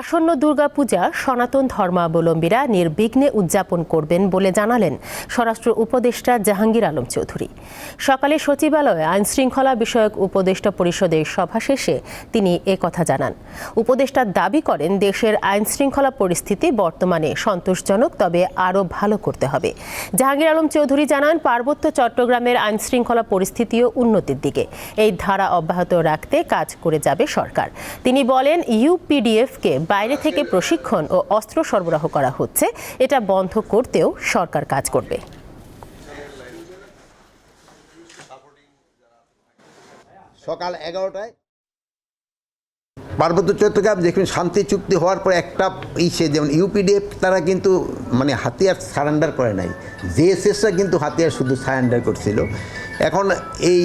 আসন্ন দুর্গাপূজা সনাতন ধর্মাবলম্বীরা নির্বিঘ্নে উদযাপন করবেন বলে জানালেন স্বরাষ্ট্র উপদেষ্টা জাহাঙ্গীর আলম চৌধুরী। সকালে সচিবালয়ে আইন শৃঙ্খলা বিষয়ক উপদেষ্টা পরিষদের সভা শেষে তিনি কথা জানান। উপদেষ্টা দাবি করেন, দেশের আইন শৃঙ্খলা পরিস্থিতি বর্তমানে সন্তোষজনক, তবে আরও ভালো করতে হবে। জাহাঙ্গীর আলম চৌধুরী জানান, পার্বত্য চট্টগ্রামের আইন শৃঙ্খলা পরিস্থিতিও উন্নতির দিকে। এই ধারা অব্যাহত রাখতে কাজ করে যাবে সরকার। তিনি বলেন ইউপিডিএফকে বাইরে থেকে প্রশিক্ষণ ও অস্ত্র সরবরাহ করা হচ্ছে। এটা বন্ধ করতেও সরকার কাজ করবে। সকাল এগারোটায় পার্বত্য চট্টগ্রাম যেখানে শান্তি চুক্তি হওয়ার পর একটা ইসে যেমন ইউপিডিএফ তারা কিন্তু মানে হাতিয়ার সারেন্ডার করে নাই। জেএসএসরা কিন্তু হাতিয়ার শুধু সারেন্ডার করছিল। এখন এই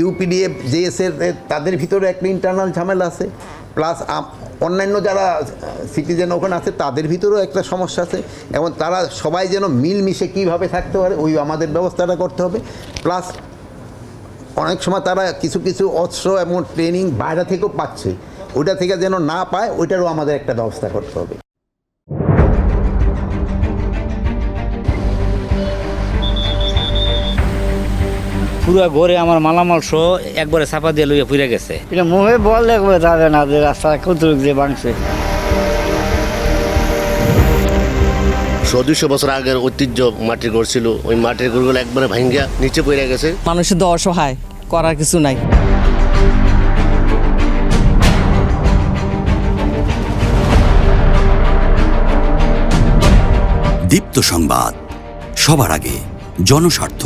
ইউপিডিএফ জেএসএর তাদের ভিতরে একটা ইন্টারনাল ঝামেলা আছে। প্লাস অন্যান্য যারা সিটিজেন ওখানে আছে, তাদের ভিতরেও একটা সমস্যা আছে। এবং তারা সবাই যেন মিলমিশে কীভাবে থাকতে পারে, ওই আমাদের ব্যবস্থাটা করতে হবে। প্লাস অনেক সময় তারা কিছু কিছু অস্ত্র এবং ট্রেনিং বাইরে থেকেও পাচ্ছে। ওইটা থেকে যেন না পায় ওইটারও আমাদের একটা ব্যবস্থা করতে হবে। পুরো ঘরে আমার মালামাল সহ একবারে চাপা দিয়ে লইয়া পুড়ে গেছে। এটা মুখে বললে যাবে না যে রাস্তা কতটুক যে ভাঙছে। দুশো বছর আগের ঐতিহ্য মাটির ঘর ছিল। ওই মাটির ঘরগুলো একবারে ভাঙ্গা নিচে পড়ে গেছে। মানুষের তো অসহায় করার কিছু নাই। দীপ্ত সংবাদ। সবার আগে জনস্বার্থ।